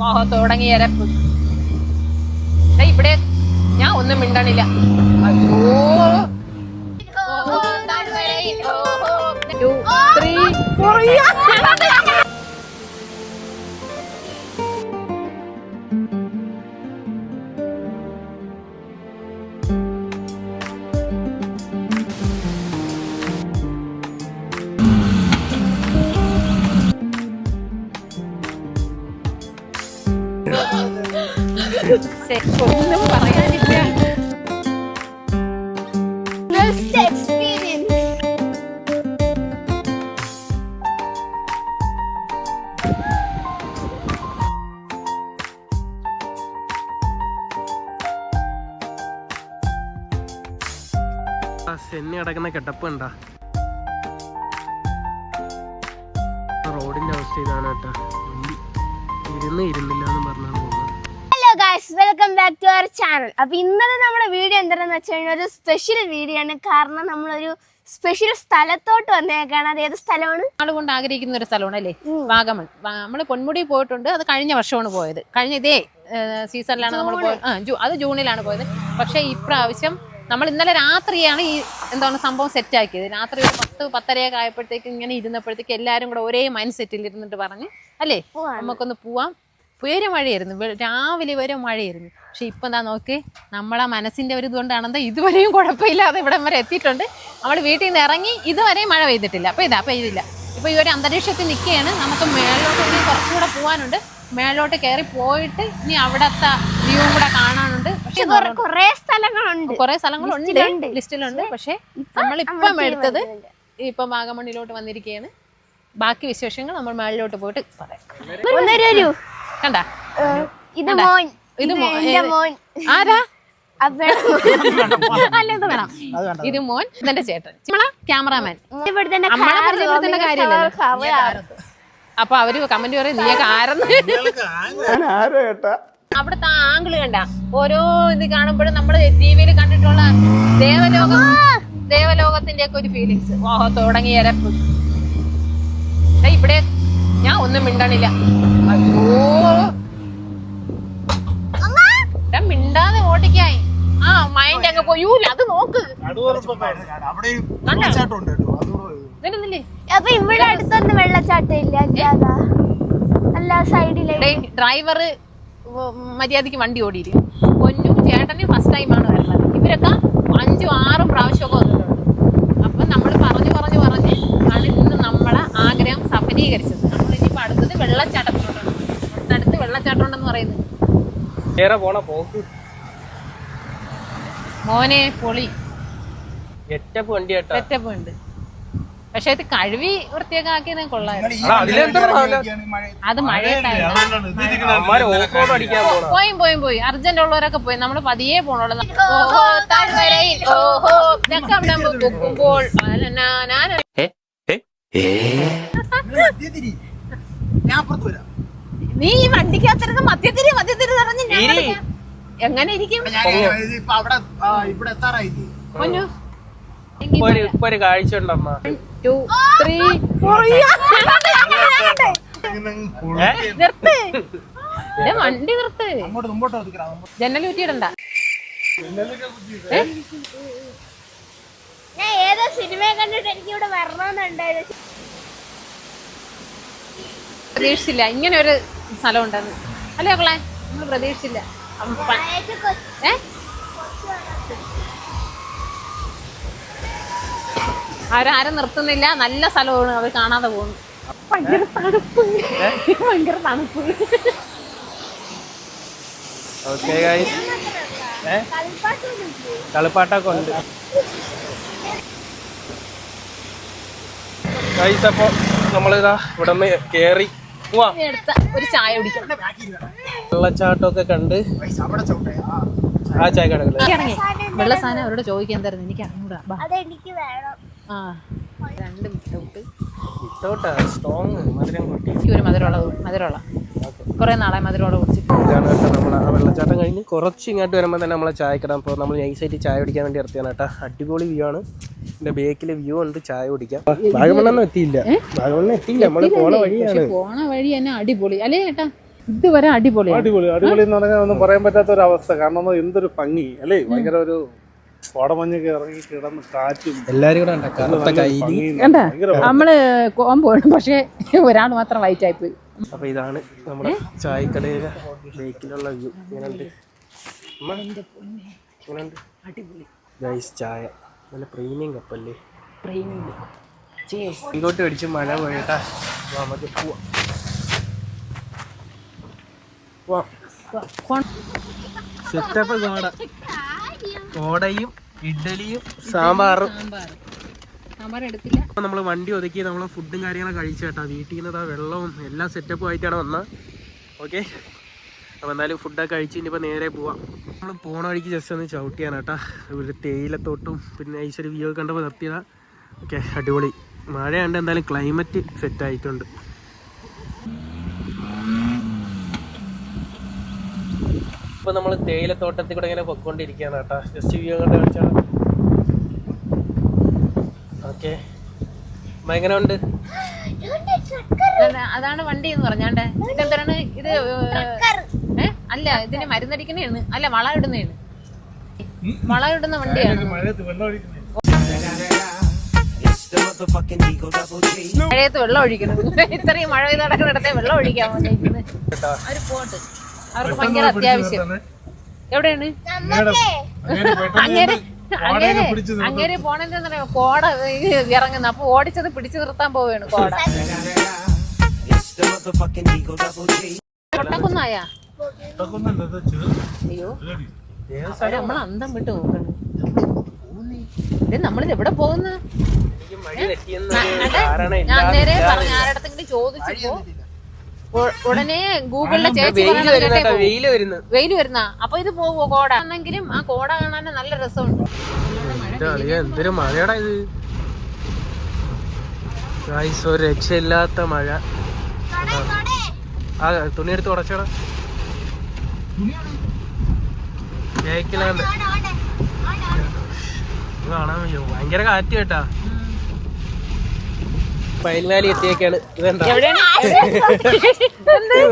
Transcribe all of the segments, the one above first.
ഓഹോ തുടങ്ങി ഇവിടെ ഞാൻ ഒന്നും മിണ്ടണില്ല അയ്യോ ഓഹോ, ഒന്നും പറയാനില്ല സെന്നി അടക്കുന്ന കെട്ടപ്പ് ഉണ്ടാ റോഡിന്റെ അവസ്ഥ ഇതാണ് കേട്ടോ. ഇരുന്ന് ഇരുന്നില്ല എന്ന് പറഞ്ഞാണ് hello guys welcome back to our channel അപ്പൊ ഇന്നത്തെ നമ്മുടെ വീഡിയോ എന്താണെന്ന് വെച്ച് കഴിഞ്ഞാൽ ഒരു സ്പെഷ്യൽ വീഡിയോ ആണ്. കാരണം നമ്മളൊരു സ്പെഷ്യൽ സ്ഥലത്തോട്ട് വന്നേക്കാണ്. അത് ഏത് സ്ഥലമാണ്? ആളുകൊണ്ട് ആഗ്രഹിക്കുന്ന ഒരു സ്ഥലമാണ് അല്ലേ? വാഗമൺ. നമ്മൾ പൊന്മുടി പോയിട്ടുണ്ട്. അത് കഴിഞ്ഞ വർഷമാണ് പോയത്. കഴിഞ്ഞ ഇതേ സീസണിലാണ് നമ്മൾ പോയത്. ആ ജൂ അത് ജൂണിലാണ് പോയത്. പക്ഷേ ഇപ്രാവശ്യം നമ്മൾ ഇന്നലെ രാത്രിയാണ് ഈ എന്താണ് സംഭവം സെറ്റാക്കിയത് രാത്രി ഒരു പത്ത് പത്തരയൊക്കെ ആയപ്പോഴത്തേക്ക് ഇങ്ങനെ ഇരുന്നപ്പോഴത്തേക്ക് എല്ലാവരും കൂടെ ഒരേ മൈൻഡ് സെറ്റിൽ ഇരുന്നിട്ട് പറഞ്ഞ് അല്ലേ നമുക്കൊന്ന് പോവാം. പേര് മഴയായിരുന്നു. രാവിലെ വരെ മഴയായിരുന്നു. പക്ഷെ ഇപ്പം എന്താ നോക്ക് നമ്മളെ മനസ്സിന്റെ ഒരു ഇതുകൊണ്ടാണെന്താ ഇതുവരെയും കുഴപ്പമില്ലാതെ ഇവിടെ വരെ എത്തിയിട്ടുണ്ട്. നമ്മൾ വീട്ടിൽ നിന്ന് ഇറങ്ങി ഇതുവരെയും മഴ പെയ്തിട്ടില്ല. അപ്പോൾ ഇതാ പെയ്തില്ല ഇപ്പോൾ ഈ ഒരു അന്തരീക്ഷത്തിൽ നിൽക്കുകയാണ്. നമുക്ക് മേളിലോട്ട് ഇനി കുറച്ചുകൂടെ പോകാനുണ്ട് മേളിലോട്ട് കയറി പോയിട്ട് ഇനി അവിടത്തെ വ്യൂ കൂടെ കാണാനുണ്ട്. പക്ഷെ കുറെ- കുറേ സ്ഥലങ്ങളുണ്ട്. കുറെ സ്ഥലങ്ങളുണ്ട്. ലിസ്റ്റിലുണ്ട്. ലിസ്റ്റിലുണ്ട്. പക്ഷെ നമ്മളിപ്പം എടുത്തത്. ഇപ്പം വാഗമണ്ണിലോട്ട് വന്നിരിക്കുകയാണ് ബാക്കി വിശേഷങ്ങൾ നമ്മൾ മേളിലോട്ട് പോയിട്ട് പറയാം. കണ്ട? ഇത് മോൻ. ഇത്? മോൻ. ആരാ? ഇത് മോൻ ഇതെന്റെ ചേട്ടൻ. നമ്മളെ ക്യാമറാമാൻ ഇവിടെ തന്നെ കാര്യമില്ലല്ലോ. അപ്പൊ അവർ കമന്റ് പറയും നീയൊക്കെ ആരെന്ന്? ആരോ ഏട്ടാ? അവിടുത്തെ ആ ആംഗിൾ കണ്ട. ഓരോ ഇത് കാണുമ്പോഴും നമ്മൾ ടി വിയിൽ കണ്ടിട്ടുള്ള ദേവലോകം ദേവലോകത്തിന്റെ ഒക്കെ ഒരു ഫീലിങ്സ് ഓഹോ തുടങ്ങി എരപ്പ് ദേ ഇവിടെ ഞാൻ ഒന്നും മിണ്ടണില്ല. അയ്യോ. മിണ്ടാതെ ഓടിക്കായി. ആ മൈൻഡ് അങ്ങ് പോയൂല അത് നോക്ക്. അപ്പൊ ഇവിടെ അടുത്തൊന്നും വെള്ളച്ചാട്ടം ഇല്ല അല്ല സൈഡിലെ ഡ്രൈവർ മര്യാദയ്ക്ക് വണ്ടി ഓടിയിരിക്കും പൊന്നും ചേട്ടനും ഫസ്റ്റ് ടൈമാണ് വരുന്നത് ഇവരൊക്കെ അഞ്ചും ആറും പ്രാവശ്യമൊക്കെ വന്നിട്ടുണ്ട്. അപ്പം നമ്മൾ പറഞ്ഞു പറഞ്ഞു പറഞ്ഞ് ആണ് ഇന്ന് നമ്മളെ ആഗ്രഹം സഫലീകരിച്ചത്. നമ്മൾ ഇനിയിപ്പോൾ അടുത്തത് വെള്ളച്ചാട്ടത്തിലോട്ടാണ്. അടുത്ത് വെള്ളച്ചാട്ടം ഉണ്ടെന്ന് പറയുന്നത്. നേരെ പോണ? പോക്ക്. മോനെ പൊളി. എറ്റപ്പ് വണ്ടി കേട്ടാ. സെറ്റപ്പ് ഉണ്ട് പക്ഷെ ഇത് കഴുകി വൃത്തിയാക്കിയത് കൊള്ളായിരുന്നു? അത് മഴയത്തായിരുന്നു. പോയും പോയും പോയി. അർജന്റ് ഉള്ളവരൊക്കെ പോയി. നമ്മൾ പതിയെ പോണുള്ളൂ ഓഹോ താഴ്വരയിൽ ഓഹോ. ഇതൊക്കെ അവിടെ പൊക്കുമ്പോൾ. ഞാൻ ഞാൻ അപ്പുറത്ത് വരാം. നീ ഈ വണ്ടിക്കകത്തിരുന്ന് മധ്യത്തിരി മധ്യത്തിരി പറഞ്ഞ് ഞാൻ. എങ്ങനെ ഇരിക്കും പൊന്നു. ഇപ്പൊ ഒരു കാഴ്ച ഉണ്ടമ്മ ടു ത്രീ നിർത്ത്. ദേ വണ്ടി നിർത്ത്. ജനൽ കുറ്റിയിടണ്ട ഞാൻ ഏതോ കണ്ടിട്ട് എനിക്ക് ഇവിടെ വരണമെന്നുണ്ടായിരുന്നു പ്രതീക്ഷിച്ചില്ല. ഇങ്ങനെ ഒരു സ്ഥലം ഉണ്ടെന്ന് അല്ലേ മക്കളെ? നമ്മൾ പ്രതീക്ഷിച്ചില്ല. അവരാരും നിർത്തുന്നില്ല. നല്ല സ്ഥലമാണ്. അവർ കാണാതെ പോകുന്നു. ഭയങ്കര തണുപ്പ്. ഭയങ്കര തണുപ്പ്. ഓക്കെ ഗൈസ് കളിപ്പാട്ടൊക്കെ ഉണ്ട്. ഗൈസ് അപ്പൊ നമ്മളിതാ ഇവിടെ നിന്ന് ഇനി എടുത്ത ഒരു ചായ വെള്ളച്ചാട്ടമൊക്കെ കണ്ട് ആ ചായ കടകൾ. ഇറങ്ങി. വെള്ള സാധനം അവരോട് ചോദിക്കാൻ എന്തായിരുന്നു എനിക്ക് അറിഞ്ഞൂടാ. ബാ. ആ. രണ്ട് വിട്ടൗട്ട് ഇട്ടോട്ടാ. സ്ട്രോങ് മധുരം കൂട്ടി. എനിക്ക് ഒരു മധുരമുള്ള മധുരമുള്ള. കുറെ നാളെ മധുരമുള്ള കുടിച്ചിട്ട്. ഇതാണ് കേട്ടോ നമ്മൾ ആ വെള്ളച്ചാട്ടം കഴിഞ്ഞ് കുറച്ച് ഇങ്ങോട്ട് വരുമ്പോൾ തന്നെ നമ്മളെ ചായക്കട അപ്പോൾ നമ്മൾ നൈസായിട്ട് ചായ കുടിക്കാൻ വേണ്ടി ഇറത്തിയാണ് കേട്ടോ. അടിപൊളി വ്യൂ ആണ്. എന്റെ ബേക്കിൽ വ്യൂ ഉണ്ട് ചായ കുടിക്കാം. വാഗമണ്ണൊന്നും എത്തിയില്ല. വാഗമണ്ണ എത്തിയില്ല. നമ്മൾ പോണ വഴിയാണ്. പോണ വഴി തന്നെ അടിപൊളി. അല്ലേ ചേട്ടാ ഇതുവരെ അടിപൊളി അടിപൊളി അടിപൊളി എന്ന് പറഞ്ഞാൽ ഒന്നും പറയാൻ പറ്റാത്ത ഒരു അവസ്ഥ കാരണം എന്തൊരു ഭംഗി അല്ലേ? ഭയങ്കര ഒരു കോടമഞ്ഞൊക്കെ ഇറങ്ങി കിടന്ന് കാറ്റും എല്ലാരും കൂടെ നമ്മൾ കോമ്പോണ് പക്ഷേ ഒരാൾ മാത്രം വൈറ്റ് ആയിപ്പോയി അപ്പൊ ഇതാണ് നമ്മുടെ ചായക്കടയിലെ ബേക്കിലുള്ള വ്യൂ. ഇങ്ങനെയുണ്ട്. ഇങ്ങനെയുണ്ട്. ഗൈസ് ചായ. നല്ല പ്രീമിയം കപ്പല്ലേ? ഇങ്ങോട്ട് അടിച്ച് മഴ പോയിട്ടാ നമുക്ക് പോവാം. സെറ്റപ്പ് കോട കോടയും ഇഡ്ഡലിയും സാമ്പാറും. എടുത്തില്ല. നമ്മൾ വണ്ടി ഒതുക്കി നമ്മൾ ഫുഡും കാര്യങ്ങളൊക്കെ കഴിച്ചു കേട്ടോ. വീട്ടിൽ നിന്ന് വെള്ളവും എല്ലാം സെറ്റപ്പും ആയിട്ടാണ് വന്നത് ഓക്കെ അപ്പോൾ എന്തായാലും ഫുഡൊക്കെ കഴിച്ച് ഇനിയിപ്പോൾ നേരെ പോവാം. നമ്മൾ പോണ വഴിക്ക് ജസ്റ്റ് ഒന്ന് ചവിട്ടിയാണ് കേട്ടോ. ഒരു തേയിലത്തോട്ടും പിന്നെ ഐശ്വര്യ വ്യൂ കണ്ടപ്പോ നിർത്തിയതാ. ഓക്കെ അടിപൊളി. മഴയുണ്ട് എന്തായാലും ക്ലൈമറ്റ് സെറ്റ് ആയിട്ടുണ്ട്. ഇപ്പോൾ നമ്മൾ തേയിലത്തോട്ടത്തിൽ കൂടെ ഇങ്ങനെ പൊയ്ക്കൊണ്ടിരിക്കുകയാണ് കേട്ടോ. ജസ്റ്റ് വ്യൂ കണ്ടാ ഓക്കെ. എങ്ങനെ ഉണ്ട് അതാണ്- വണ്ടി. എന്ന് പറഞ്ഞാണ്ട് ഇതെന്താണ് ഇത് അല്ല ഇതിന് മരുന്നടിക്കണേണ് അല്ല വള ഇടുന്നതാണ്. വള ഇടുന്ന വണ്ടിയാണ്. മഴയത്ത് വെള്ളം ഒഴിക്കുന്നത്. ഇത്രയും മഴ പെയ്ത് നടക്കുന്നിടത്തെ വെള്ളം ഒഴിക്കാൻ വന്നിരിക്കുന്നത് അവർ പോട്ട് അവർക്ക് ഭയങ്കര അത്യാവശ്യം. എവിടെയാണ്? അങ്ങേര് അങ്ങേര് അങ്ങനെ പോണെന്ന് കോട ഇറങ്ങുന്ന. അപ്പൊ ഓടിച്ചത് പിടിച്ചു നിർത്താൻ പോവാണ് കോട. കൊട്ടക്കുന്നായ? അയ്യോ. അവർ നമ്മൾ അന്തം വിട്ട് നോക്കണം നമ്മളിത് എവിടെ പോകുന്നു? ഞാൻ നേരെ പറഞ്ഞ ആരടത്തെങ്കിലും ചോദിച്ചപ്പോ ഉടനെ ഗൂഗിളിലെ ചേച്ചി വെയിൽ വരുന്ന. വെയിൽ വരുന്നു. അപ്പൊ ഇത് പോവോ കോട? എന്നെങ്കിലും ആ കോട കാണാൻ നല്ല രസമുണ്ട്. എന്തൊരു മഴയാടാ ഇത്. ഒരു രക്ഷയില്ലാത്ത മഴ. ആ തുണി എടുത്ത് ഉടച്ചോടാ കേക്കിലാണ്ട് കാണാൻ വയ്യോ? ഭയങ്കര കാറ്റ് കേട്ടാ. പയൽവാലി എത്തിയൊക്കെയാണ് ഇതെന്താ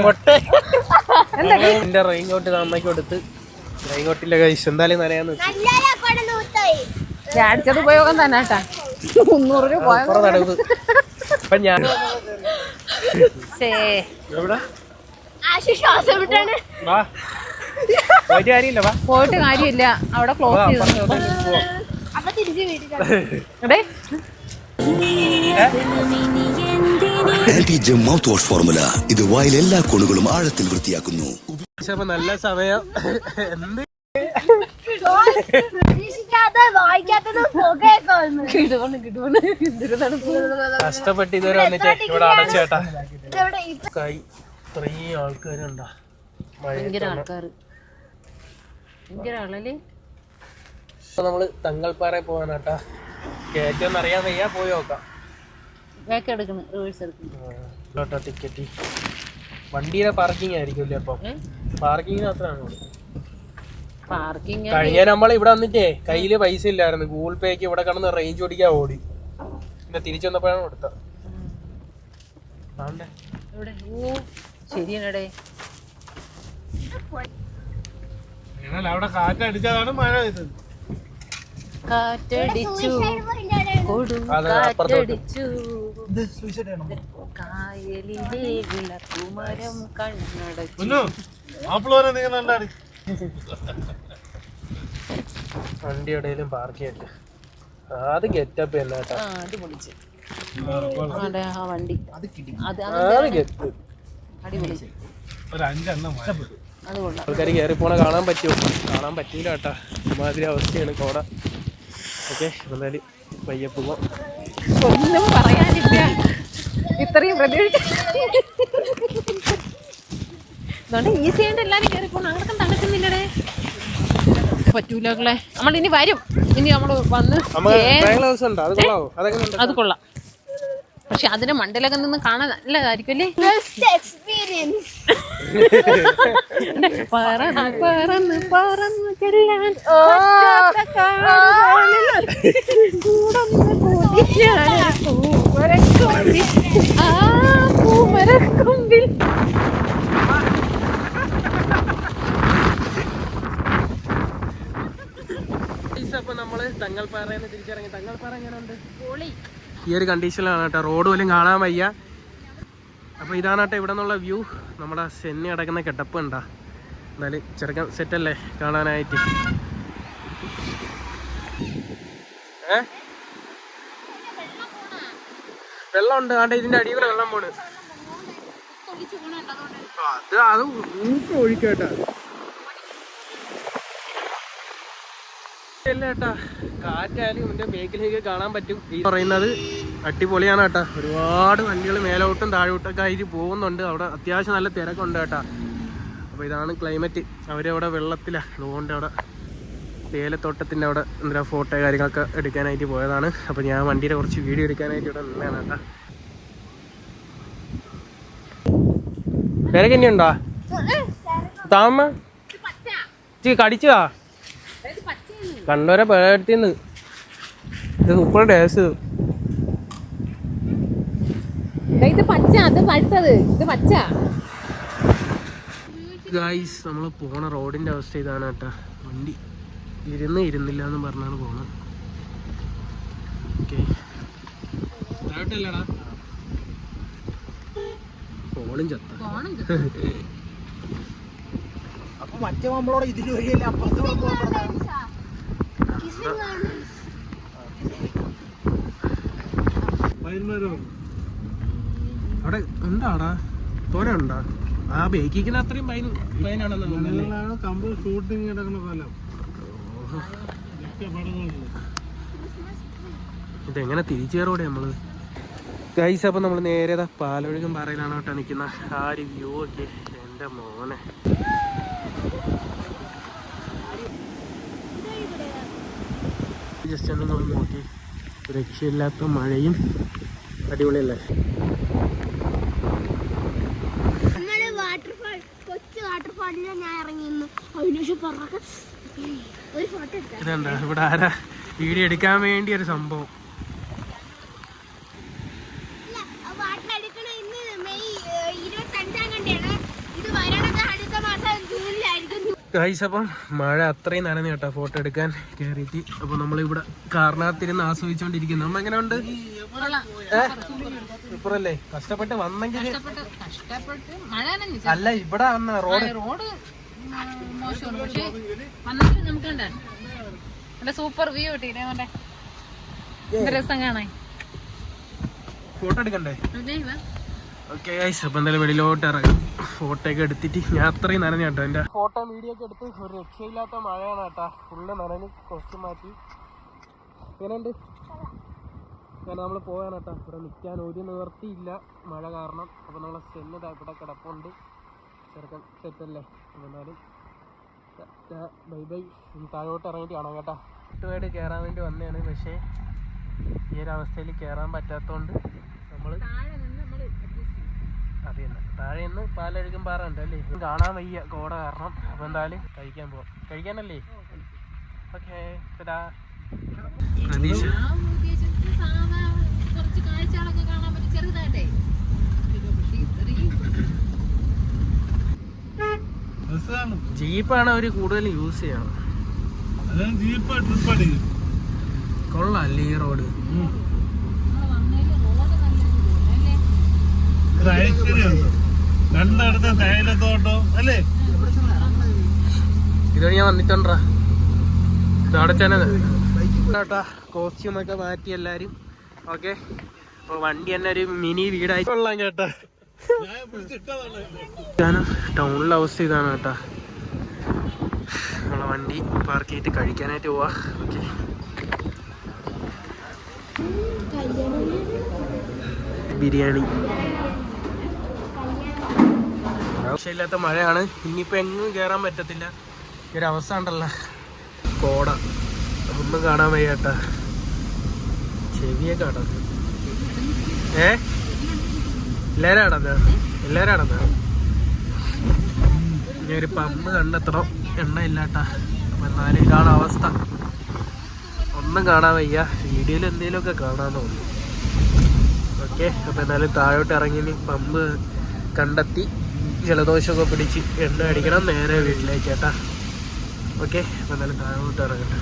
മുട്ട. എന്റെ റെയിൻകോട്ട് അമ്മയ്ക്ക് കൊടുത്ത് റെയിൻകോട്ടില്ല കൈസ് എന്തായാലും നനയാന്ന് അടിച്ചത് ഉപയോഗം തന്നെ കേട്ടാ. മുന്നൂറ് രൂപ നടവ് അപ്പൊ ഞാൻ പോയിട്ട് കാര്യമില്ല അവിടെ ക്ലോസ് ചെയ്തു മൗത്ത് വാഷ് ഫോർമുല ഇത് വായിൽ എല്ലാ കൊണുകളും ആഴത്തിൽ വൃത്തിയാക്കുന്നു. നല്ല സമയം. എന്ത്? കഷ്ടപ്പെട്ട് ഇതുവരെ വന്നിട്ട് ഇവിടെ അടച്ചേട്ടാ കൈ ഇത്രയും ആൾക്കാരുണ്ടാ. നമ്മൾ തങ്ങൾപ്പാറ പോവാനാട്ടാ. കയറ്റം അറിയാൻ വയ്യ പോയി നോക്കാം. ബാക്ക് എടുക്കണം റിവേഴ്സ് എടുക്കണം ടിക്കറ്റ് വണ്ടിയുടെ പാർക്കിംഗ് അപ്പം? പാർക്കിംഗ് മാത്രമാണ്? പാർക്കിംഗ് കഴിഞ്ഞ നമ്മൾ ഇവിടെ വന്നിട്ടേ കയ്യിൽ പൈസ ഇല്ലായിരുന്നു. ഗൂഗിൾ പേക്ക് ഇവിടെ കിടന്ന് റേഞ്ച് ഓടിക്കാൻ ഓടി. പിന്നെ തിരിച്ചു വന്നപ്പോഴാണ് കൊടുത്തത്. എന്നാൽ അവിടെ കാറ്റടിച്ചതാണ് മഴ പെയ്തത്. കാറ്റടിച്ചു. കൊടും. കാറ്റടിച്ചു. കായലിലെ വിളക്കുമരം കണ്ണടച്ചു. വണ്ടി എവിടെയും പാർക്ക് ചെയ്യട്ടെ. അത് ഗെറ്റപ്പ് തന്നെ അത് പൊളിച്ച്. ആ വണ്ടി. അടിപൊളി. ആൾക്കാർ കയറി പോണ കാണാൻ പറ്റുമോ കാണാൻ പറ്റൂല കേട്ടാ. ഇമാതിരി അവസ്ഥയാണ് കോട. ഓക്കെ എന്തായാലും പയ്യെ പോവാം. ഒന്നും ഇത്രയും പ്രതീക്ഷിച്ചു ഈസി ആയിട്ട് എല്ലാരും കയറി പോണം. അങ്ങോട്ടും നടക്കുന്നില്ലടേ പറ്റൂലേ നമ്മൾ ഇനി വരും. ഇനി നമ്മൾ വന്ന് അത് കൊള്ളാം. പക്ഷെ അതിന്റെ മണ്ടയിലൊക്കെ നിന്ന് കാണാൻ നല്ലതായിരിക്കും അല്ലേ? ബെസ്റ്റ് എക്സ്പീരിയൻസ് പറന്ന് പറന്ന് പറന്ന് ചെല്ലാൻ ആ ഈ ഒരു കണ്ടീഷനിലാണ് കേട്ടോ. റോഡ് പോലും കാണാൻ വയ്യ. അപ്പോൾ ഇതാണ് കേട്ടോ ഇവിടെ നിന്നുള്ള വ്യൂ. നമ്മുടെ സെന്നി അടക്കുന്ന കെട്ടപ്പ് ഉണ്ടാ എന്നാലും ചെറുക്കൻ സെറ്റല്ലേ കാണാനായിട്ട്. ഏ? വെള്ളമുണ്ട്. ആണ്ട് ഇതിന്റെ അടിയിൽ കൂടെ വെള്ളം പോണ്. അത് അത് ഊക്ക് ഒഴിക്കട്ടാ. ഇല്ല ഏട്ടാ കാറ്റായാലും ഇതിന്റെ ബേക്കിലേക്ക് കാണാൻ പറ്റും. ഈ പറയുന്നത് അടിപൊളിയാണ് കേട്ടാ ഒരുപാട് വണ്ടികൾ മേലോട്ടും താഴോട്ടൊക്കെ ആയിട്ട് പോകുന്നുണ്ട്. അവിടെ അത്യാവശ്യം നല്ല തിരക്കുണ്ട് കേട്ടാ അപ്പോൾ ഇതാണ് ക്ലൈമറ്റ് അവരവിടെ വെള്ളത്തിലാ. അതുകൊണ്ട് അവിടെ തേയിലത്തോട്ടത്തിന്റെ അവിടെ എന്താ ഫോട്ടോ കാര്യങ്ങളൊക്കെ എടുക്കാനായിട്ട് പോയതാണ്. അപ്പോൾ ഞാൻ വണ്ടിയുടെ കുറച്ച് വീഡിയോ എടുക്കാനായിട്ട് ഇവിടെ നിന്നാണ് കേട്ടോ. വേറെ തന്നെയുണ്ടോ താമ? ചീ കടിച്ചതാ കണ്ടോരെ പേടത്തിന്ന് ഇത് സൂപ്പർ ടേസ്റ്റ് ഇത്. പച്ച അത് പഴുത്തത്. ഇത് പച്ച. ഗായ്സ് നമ്മൾ പോണ റോഡിന്റെ അവസ്ഥ ഇതാണ് കേട്ടാ. വണ്ടി. ഇരുന്ന് ഇരുന്നില്ല എന്ന് പറഞ്ഞാണ് പോണത്. ഓക്കെ ഫോണും ചത്ത. അപ്പൊ മറ്റേ നമ്മളോട് ഇതിന് വഴിയല്ലേ അപ്പുറത്ത് പോകുമ്പോ അവിടെ എന്താടാ? തോര ഉണ്ടാ? ആ ബേക്കിക്കുന്ന അത്രയും പൈൻ പൈനാണെന്നാണ് കമ്പ് ഷൂട്ടിങ് കിടക്കുന്ന സ്ഥലം. ഇതെങ്ങനെ തിരിച്ചേറോടെ നമ്മൾ? ഗൈസ് അപ്പം നമ്മൾ നേരെ പാലൊഴുകും പാറയിലാണ് കേട്ടോ നിൽക്കുന്ന ആ ഒരു വ്യൂ ഒക്കെ. എന്റെ മോനെ. ജസ്റ്റ് ഒന്ന് നമ്മൾ നോക്കി. രക്ഷയില്ലാത്ത മഴയും. അടിപൊളിയല്ലേ? ഞാൻ ഇറങ്ങി ഇതെന്താ ഇവിടെ ആരാ? വീഡിയോ എടുക്കാൻ വേണ്ടി ഒരു സംഭവം. വാട്ടർ എടുക്കണ ഇന്ന് മെയ് ഇരുപത്തഞ്ചാം കണ്ടിയാണ് ഇത് വരണത് അടുത്ത മാസം ജൂണിലായിരിക്കും. ഗൈസ് അപ്പം മഴ അത്രയും നനഞ്ഞു കേട്ടോ ഫോട്ടോ എടുക്കാൻ കയറിയിട്ട് അപ്പൊ നമ്മളിവിടെ കാരണത്തിരുന്ന് ആസ്വദിച്ചോണ്ടിരിക്കുന്നു. നമ്മൾ എങ്ങനെ ഉണ്ട് സൂപ്പറല്ലേ കഷ്ടപ്പെട്ട് വന്നെങ്കിൽ. അല്ല ഇവിടെ വന്ന റോഡ്. റോഡ് മോശമാണ്. പക്ഷെ വന്നിട്ട് നമുക്ക് കണ്ടേ നല്ല സൂപ്പർ വ്യൂ കിട്ടിയില്ലേ അവന്റെ എന്ത് രസം കാണാൻ. ഫോട്ടോ എടുക്കണ്ടേ? അല്ലേ ഇവ? ഓക്കെ ഗൈസ് അപ്പൊ എന്തായാലും വെളിയിലോട്ട് ഇറങ്ങും. ഫോട്ടോ ഒക്കെ എടുത്തിട്ട് ഞാൻ അത്രയും നനഞ്ഞ കേട്ടോ എന്റെ ഫോട്ടോ വീഡിയോ ഒക്കെ എടുത്ത് ഒരു രക്ഷയില്ലാത്ത മഴയാണ് കേട്ടാ. ഫുള്ള് നനഞ്ഞ് കുറച്ച് മാറ്റി. എങ്ങനെയുണ്ട്? കാരണം നമ്മൾ പോകാൻ കേട്ടോ. ഇവിടെ നിൽക്കാൻ ഒരു നിവർത്തിയില്ല മഴ കാരണം. അപ്പോൾ നമ്മളെ ദാ ഇവിടെ കിടപ്പുണ്ട്. ചെറുക്കൻ സെറ്റല്ലേ? എന്നാലും ബൈ ബൈ. താഴോട്ട് ഇറങ്ങിയിട്ട് കാണാം കേട്ടോ? കൂട്ടുകാട് കയറാൻ വേണ്ടി വന്നതാണ്. പക്ഷേ ഈ ഒരു അവസ്ഥയിൽ കയറാൻ പറ്റാത്തതുകൊണ്ട് നമ്മൾ ചെയ്യും. താഴെ നിന്ന് പാലഴുകും പാറ ഉണ്ട് അല്ലേ കാണാൻ വയ്യ കോട കാരണം. അപ്പോൾ എന്തായാലും കഴിക്കാൻ പോവാം. കഴിക്കാനല്ലേ? ഓക്കെ പ്രതീക്ഷ സാധാ കുറച്ച് കാഴ്ചകളൊക്കെ കാണാൻ പറ്റും. ചെറുതായിട്ടേ ഇത് പക്ഷേ ഇത്രയും രസമാണ് ജീപ്പാണ് അവർ കൂടുതൽ യൂസ് ചെയ്യണം അതാണ് ജീപ്പ് ട്രിപ്പ് അടിക്കും കൊള്ളാം അല്ലേ ഈ റോഡ്? ഇതോടെ അല്ലേ? ഞാൻ വന്നിട്ടുണ്ടാ? അവിടെ കേട്ടാ കോസ്റ്റ്യൂം ഒക്കെ മാറ്റി എല്ലാരും. ഓക്കെ അപ്പൊ വണ്ടി തന്നെ ഒരു മിനി വീടായി. കൊള്ളാം കേട്ടാ. ഞാൻ ടൗണിലെ അവസ്ഥ ഇതാണ് കേട്ടാ. വണ്ടി പാർക്ക് ചെയ്തിട്ട് കഴിക്കാനായിട്ട് പോവാ. ഓക്കെ. ബിരിയാണി. ആവശ്യമില്ലാത്ത മഴയാണ്. ഇനിയിപ്പോൾ എങ്ങും കയറാൻ പറ്റത്തില്ല. ഈ ഒരു അവസ്ഥ കോട. ഒന്നും കാണാൻ വയ്യാട്ട. ചെവിയൊക്കെ അടഞ്ഞു. ഏ? എല്ലാരും അടന്ന എല്ലാരും അടന്ന ഇനി ഒരു പമ്പ് കണ്ടെത്തണം. എണ്ണ ഇല്ലാട്ടാ അപ്പൊ എന്നാലും ഇതാണ് അവസ്ഥ. ഒന്നും കാണാൻ വയ്യ. വീഡിയോയിൽ എന്തെങ്കിലുമൊക്കെ കാണാൻ തോന്നുന്നു ഓക്കെ അപ്പൊ എന്നാലും താഴോട്ട് ഇറങ്ങി പമ്പ് കണ്ടെത്തി ജലദോഷമൊക്കെ പിടിച്ച് എണ്ണ അടിക്കണം നേരെ വീട്ടിലേക്ക് കേട്ടാ. ഓക്കെ അപ്പൊ എന്നാലും താഴോട്ട് ഇറങ്ങട്ടെ.